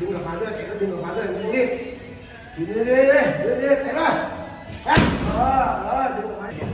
đứng ở phá rơi chạy nó đừng có phá rơi không đi đi đi đi đi đi đi chạy nó đó đó đừng có phá rơi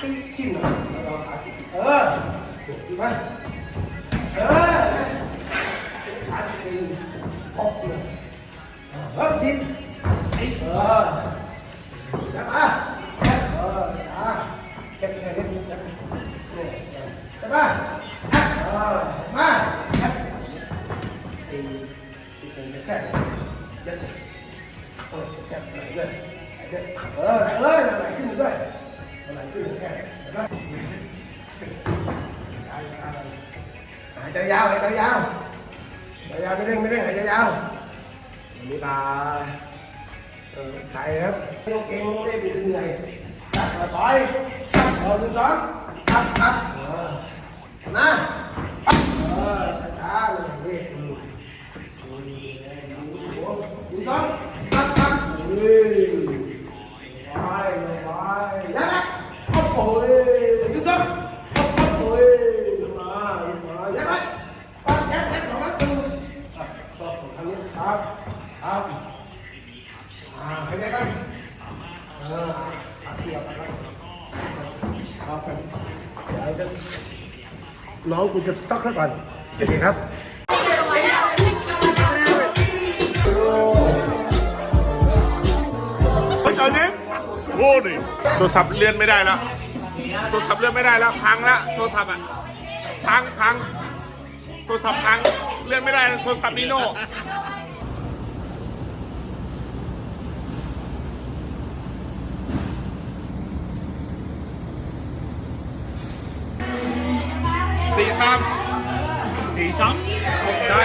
cái chim nào nó phá chim ờ đi ba ờ phá chim đi bóc rồi bóc chim ờ ค่ยัดเออแค่ไหนด้วยเออเออไหลขึ้นด้วยอะไรขึ้นแค่หายใจยาวหายใจยาวหายใจยาวไม่เร่งไม่เร่งหายใจยาวมีตาเออใส่ครับไม่ต้องเก่งไม่ได้เป็นเหนื่อยจับมาซอยตัดเออหนึ่งสองครับครับเออนะเออช้าๆเลยนี่หนึ่งสองครับครับเฮ้ย ไปไปยัด โอ้โหดูสิโอ้โหมามายัดไปปั๊บยัดยัดสองนัดดูครับทางนี้ครับครับอ่าหายใจกันเออขาเทียบนะครับครับเดี๋ยวจะน้องกูจะต็อกซะก่อนโอเคครับตอนนี้โอ้ดิโทรศัพท์เลื่อนไม่ได้แล้ว โทรศัพท์เลื่อนไม่ได้แล้วพังแล้วโทรศัพท์อะพังพังโทรศัพท์พังเลื่อนไม่ได้โทรศัพท์นีโน่สี่สามสี่สามได้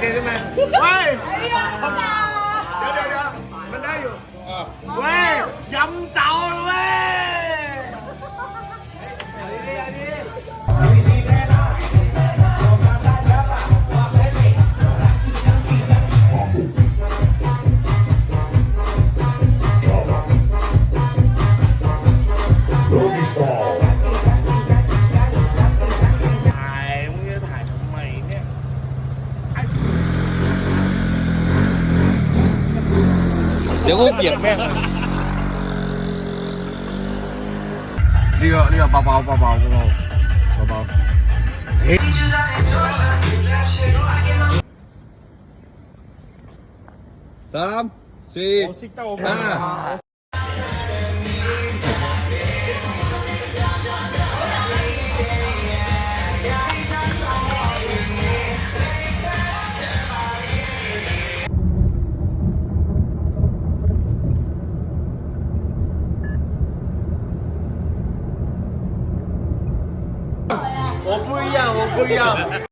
เรื่องอันนี้ถ่ายเสร็จใช่ไหมเฮ้ย เดี๋ยวกูเบียดแม่งนี่ก็นี่ก็เบาๆเบาๆเบาๆเบาๆเบาๆเฮ้ยสามสี่ห้า 我不一样，我不一样。